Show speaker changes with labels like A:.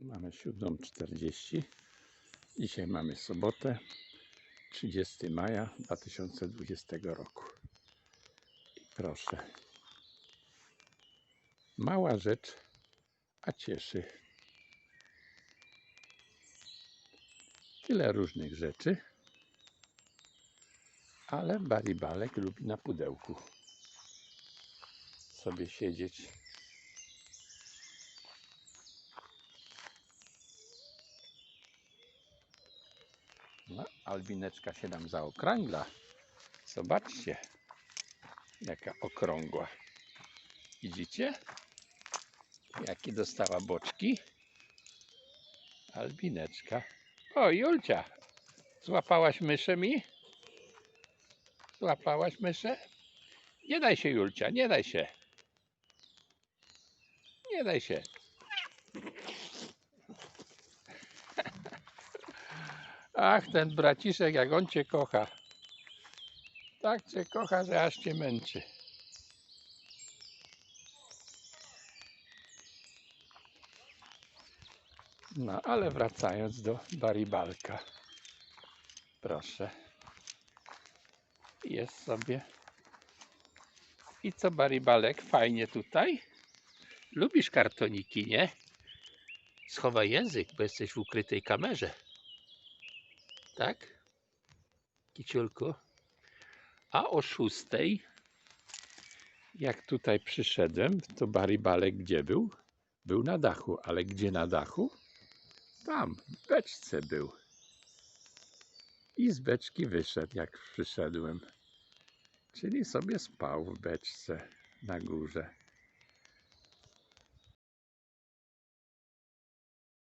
A: Mamy 7.40. Dzisiaj mamy sobotę, 30 maja 2020 roku. I proszę. Mała rzecz, a cieszy. Tyle różnych rzeczy, ale Baribalek lubi na pudełku sobie siedzieć. No, albineczka się nam zaokrągla. Zobaczcie, jaka okrągła. Widzicie? Jakie dostała boczki? Albineczka. O, Julcia, złapałaś myszę mi? Złapałaś myszę? Nie daj się, Julcia, nie daj się. Nie daj się. Ach, ten braciszek, jak on cię kocha. Tak cię kocha, że aż cię męczy. No, ale wracając do Baribalka. Proszę. Jest sobie. I co, Baribalek? Fajnie tutaj? Lubisz kartoniki, nie? Schowaj język, bo jesteś w ukrytej kamerze. Tak? Kiciulku? A o szóstej, jak tutaj przyszedłem, to Baribalek gdzie był? Był na dachu, ale gdzie na dachu? Tam, w beczce był. I z beczki wyszedł, jak przyszedłem. Czyli sobie spał w beczce na górze.